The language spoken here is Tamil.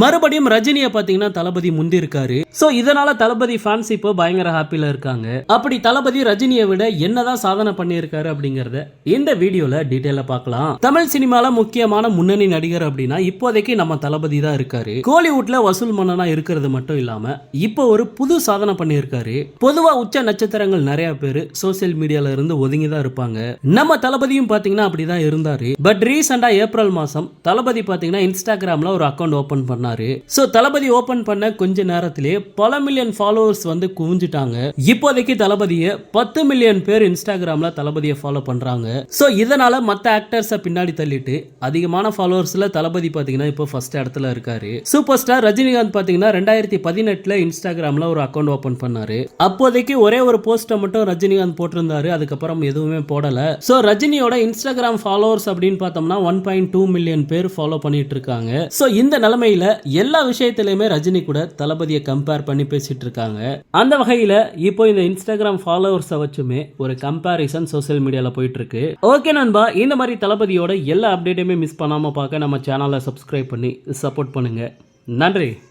மறுபடியும் ரஜினியை பாத்தீங்கன்னா தளபதி முந்தி இருக்காரு. சோ இதனால தளபதி ஃபேன்ஸ் இப்போ பயங்கர ஹாப்பியில இருக்காங்க. அப்படி தளபதி ரஜினியை விட என்னதான் சாதனை பண்ணியிருக்காரு அப்படிங்கறத இந்த வீடியோல டீட்டெயிலில் பார்க்கலாம். தமிழ் சினிமால முக்கியமான முன்னணி நடிகர் அப்படின்னா இப்போதைக்கு நம்ம தளபதி தான் இருக்காரு. கோலிவுட்ல வசூல் மன்னனா இருக்கிறது மட்டும் இல்லாம இப்போ ஒரு புது சாதனை பண்ணியிருக்காரு. பொதுவா உச்ச நட்சத்திரங்கள் நிறைய பேர் சோசியல் மீடியால இருந்து ஒதுங்கி தான் இருப்பாங்க. நம்ம தளபதியும் பாத்தீங்கன்னா அப்படிதான் இருந்தாரு. பட் ரீசெண்டா ஏப்ரல் மாசம் தளபதி பாத்தீங்கன்னா இன்ஸ்டாகிராம்ல ஒரு அக்கௌண்ட் ஓபன் பண்ணாரு சோ தளபதி ஓபன் பண்ண கொஞ்ச நேரத்திலே பல மில்லியன் ஃபாலோவர்ஸ் வந்து குவிஞ்சிட்டாங்க. இப்போதைக்கு தளபதியை பத்து மில்லியன் பேர் இன்ஸ்டாகிராம்ல தளபதியை ஃபாலோ பண்றாங்க. சோ இதனால மத்த ஆக்டர்ஸை பின்னாடி தள்ளிட்டு அதிகமான ஃபாலோவர்ஸ்ல தளபதி பாத்தீங்கன்னா இப்போ ஃபர்ஸ்ட் இடத்துல இருக்காரு. சூப்பர் ஸ்டார் ரஜினிகாந்த் பாத்தீங்கன்னா ரெண்டாயிரத்தி பதினெட்டுல இன்ஸ்டாகிராம்ல ஒரு அக்கௌண்ட் ஓபன் பண்ணாரு. அப்போதைக்கு ஒரே ஒரு போஸ்ட்டை மட்டும் ரஜினிகாந்த் போட்டிருந்தாரு. அதுக்கப்புறம் எதுவுமே போடல. சோ ரஜினியோட இன்ஸ்டாகிராம் ஃபாலோவர்ஸ் அப்படின்னு பார்த்தோம்னா ஒன் பாயிண்ட் டூ மில்லியன் பேர் ஃபாலோ பண்ணிட்டு இருக்காங்க. சோ இந்த நிலைமையில எல்லா விஷயத்திலையுமே ரஜினி கூட தளபதியை கம்பேர் பண்ணி பேசிட்டு இருக்காங்க. அந்த வகையில இப்போ இந்த இன்ஸ்டாகிராம் ஃபாலோவர்ஸை வச்சுமே ஒரு கம்பேரிசன் சோஷியல் மீடியாவில் போயிட்டு இருக்கு ஓகே நண்பா இந்த மாதிரி தளபதியோட எல்லா அப்டேட்டையுமே மிஸ் பண்ணாமல் பார்க்க நம்ம சேனலை சப்ஸ்கிரைப் பண்ணி சப்போர்ட் பண்ணுங்க. நன்றி.